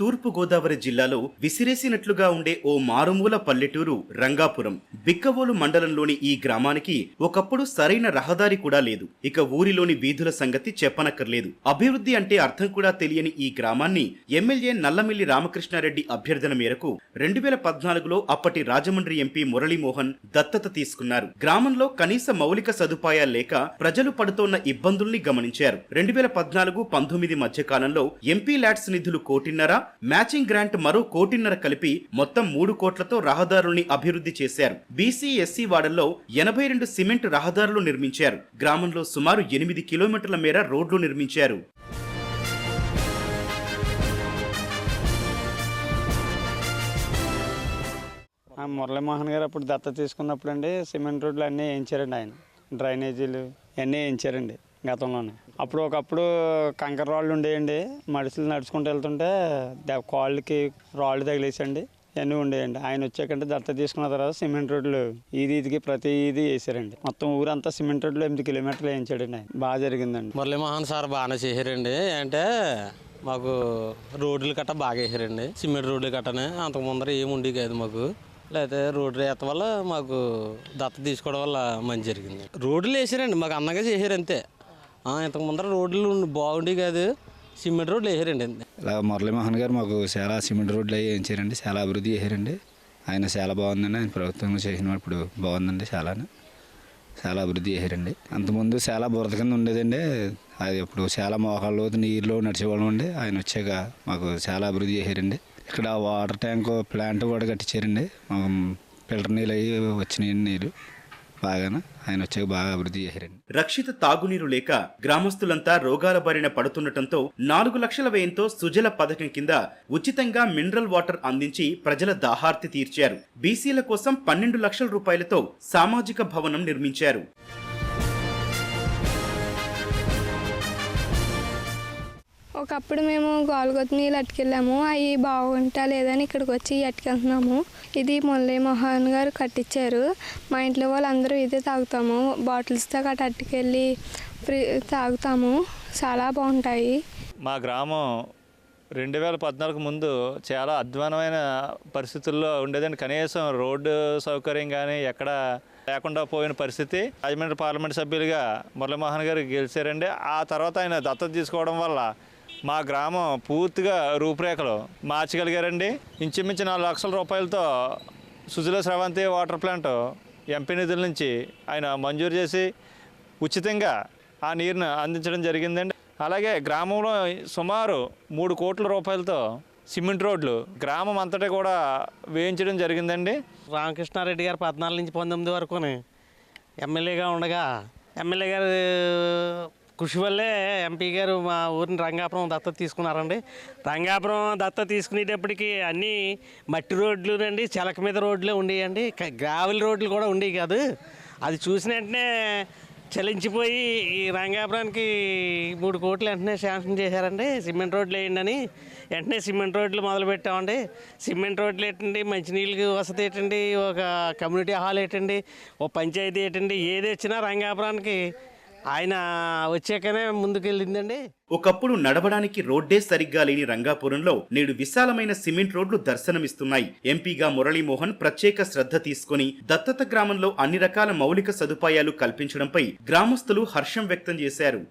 తూర్పుగోదావరి జిల్లాలో విసిరేసినట్లుగా ఉండే ఓ మారుమూల పల్లెటూరు రంగాపురం బిక్కవోలు మండలంలోని ఈ గ్రామానికి ఒకప్పుడు సరైన రహదారి కూడా లేదు. ఇక ఊరిలోని వీధుల సంగతి చెప్పనక్కర్లేదు. అభివృద్ధి అంటే అర్థం కూడా తెలియని ఈ గ్రామాన్ని ఎమ్మెల్యే నల్లమిల్లి రామకృష్ణారెడ్డి అభ్యర్థన మేరకు రెండు వేల పద్నాలుగులో అప్పటి రాజమండ్రి ఎంపీ మురళీమోహన్ దత్తత తీసుకున్నారు. గ్రామంలో కనీస మౌలిక సదుపాయాలు లేక ప్రజలు పడుతోన్న ఇబ్బందుల్ని గమనించారు. రెండు వేల పద్నాలుగు పంతొమ్మిది మధ్య కాలంలో ఎంపీ ల్యాడ్స్ నిధులు కోటిన్నర మ్యాచింగ్ గ్రాంట్ మరో కోటిన్నర కలిపి మొత్తం మూడు కోట్లతో రహదారుల్ని అభివృద్ధి చేశారు. బీసీ ఎస్సీ వాడల్లో ఎనభై రెండు సిమెంట్ రహదారులు నిర్మించారు. గ్రామంలో సుమారు ఎనిమిది కిలోమీటర్ల మేర రోడ్లు నిర్మించారు. మురళీమోహన్ గారు అప్పుడు దత్త తీసుకున్నప్పుడు అండి సిమెంట్ రోడ్లు అన్నీ వేయించారండి ఆయన. డ్రైనేజీలు అన్నీ వేయించారండి. గతంలోనే. అప్పుడు ఒకప్పుడు కంకర రాళ్ళు ఉండేయండి. మనుషులు నడుచుకుంటూ వెళ్తుంటే కాళ్ళకి రాళ్ళు తగిలేసండి. ఇవన్నీ ఉండేయండి. ఆయన వచ్చాకంటే దత్త తీసుకున్న తర్వాత సిమెంట్ రోడ్లు ఇది ఇదికి ప్రతి ఇది వేసారండి. మొత్తం ఊరంతా సిమెంట్ రోడ్లు ఎనిమిది కిలోమీటర్లు వేయించాడండి ఆయన. బాగా జరిగిందండి. మురళీమోహన్ సార్ బాగానే చేశారండి. అంటే మాకు రోడ్లు గట్ట బాగా వేసారండి. సిమెంట్ రోడ్లు గట్టనే అంతకు ముందర ఏమి ఉండి కాదు మాకు. లేకపోతే రోడ్లు వేత వల్ల మాకు దత్త తీసుకోవడం వల్ల మంచి జరిగింది. రోడ్లు వేసారండి. మాకు అందంగా చేశారు అంతే. ఇంతకు ముందర రోడ్లు బాగుండేవి కాదు. సిమెంట్ రోడ్లు వేసారండి ఇలా మురళీమోహన్ గారు మాకు చాలా సిమెంట్ రోడ్లు అవి వేయించారండి. చాలా అభివృద్ధి చేశారండి. ఆయన చాలా బాగుందండి. ఆయన ప్రభుత్వంలో చేసినప్పుడు బాగుందండి చాలా చాలా అభివృద్ధి చేశారండి. అంతకుముందు చాలా బురద కింద ఉండేదండి. అది ఇప్పుడు చాలా మోకాళ్ళు నీరులో నడిచేవాళ్ళం అండి. ఆయన వచ్చాక మాకు చాలా అభివృద్ధి చేశారండి. ఇక్కడ వాటర్ ట్యాంక్ ప్లాంట్ కూడా కట్టించారండి. మాకు ఫిల్టర్ నీళ్ళు అవి వచ్చినాయండి నీళ్ళు బాగానే? ఆయన వచ్చాక బాగా అభివృద్ధి చేశారండి. రక్షిత తాగునీరు లేక గ్రామస్తులంతా రోగాల బారిన పడుతుండటంతో నాలుగు లక్షల వ్యయంతో సుజల పథకం కింద ఉచితంగా మినరల్ వాటర్ అందించి ప్రజల దాహార్తి తీర్చారు. బీసీల కోసం పన్నెండు లక్షల రూపాయలతో సామాజిక భవనం నిర్మించారు. ఒకప్పుడు మేము గోల్గొత్త నీళ్ళు అట్టుకెళ్ళాము. అవి బాగుంటా లేదని ఇక్కడికి వచ్చి అట్టుకెళ్తున్నాము. ఇది మురళీ మోహన్ గారు కట్టించారు మా ఇంట్లో వాళ్ళందరూ ఇదే తాగుతాము. బాటిల్స్తో గట్ట అట్టుకెళ్ళి ఫ్రీ తాగుతాము. చాలా బాగుంటాయి. మా గ్రామం రెండు వేల పద్నాలుగు ముందు చాలా అధ్వానమైన పరిస్థితుల్లో ఉండేదండి. కనీసం రోడ్డు సౌకర్యం కానీ ఎక్కడ లేకుండా పోయిన పరిస్థితి. రాజమండ్రి పార్లమెంట్ సభ్యులుగా మురళీమోహన్ గారు గెలిచారండి. ఆ తర్వాత ఆయన దత్తత తీసుకోవడం వల్ల మా గ్రామం పూర్తిగా రూపురేఖలు మార్చగలిగారండి. ఇంచుమించు నాలుగు లక్షల రూపాయలతో Sujala Sravanthi water plant MP నిధుల నుంచి ఆయన మంజూరు చేసి ఉచితంగా ఆ నీరును అందించడం జరిగిందండి. అలాగే గ్రామంలో సుమారు మూడు కోట్ల రూపాయలతో సిమెంట్ రోడ్లు గ్రామం అంతటా కూడా వేయించడం జరిగిందండి. రామకృష్ణారెడ్డి గారు పద్నాలుగు నుంచి పంతొమ్మిది వరకు ఎమ్మెల్యేగా ఉండగా ఎమ్మెల్యే గారు కృషి వల్లే ఎంపీ గారు మా ఊరిని రంగాపురం దత్తత తీసుకున్నారండి. రంగాపురం దత్తత తీసుకునేటప్పటికి అన్నీ మట్టి రోడ్లు అండి చెలక మీద రోడ్లే ఉండేయండి. గ్రావెల్ రోడ్లు కూడా ఉండేవి కాదు. అది చూసిన వెంటనే చలించిపోయి ఈ రంగాపురానికి మూడు కోట్లు వెంటనే శాంక్షన్ చేశారండి. సిమెంట్ రోడ్లు వేయండి అని వెంటనే సిమెంట్ రోడ్లు మొదలు పెట్టామండి సిమెంట్ రోడ్లు ఏంటండి? మంచినీళ్ళకి వసతి ఏంటండి? ఒక కమ్యూనిటీ హాల్ ఏంటండి? ఓ పంచాయతీ ఏంటండి? ఏది వచ్చినా రంగాపురానికి ఆయన వచ్చాకనే ముందుకెళ్ళిందండి. ఒకప్పుడు నడవడానికి రోడ్డే సరిగ్గా లేని రంగాపురంలో నేడు విశాలమైన సిమెంట్ రోడ్లు దర్శనమిస్తున్నాయి. ఎంపీగా మురళీమోహన్ ప్రత్యేక శ్రద్ధ తీసుకొని దత్తత గ్రామంలో అన్ని రకాల మౌలిక సదుపాయాలు కల్పించడంపై గ్రామస్తులు హర్షం వ్యక్తం చేశారు.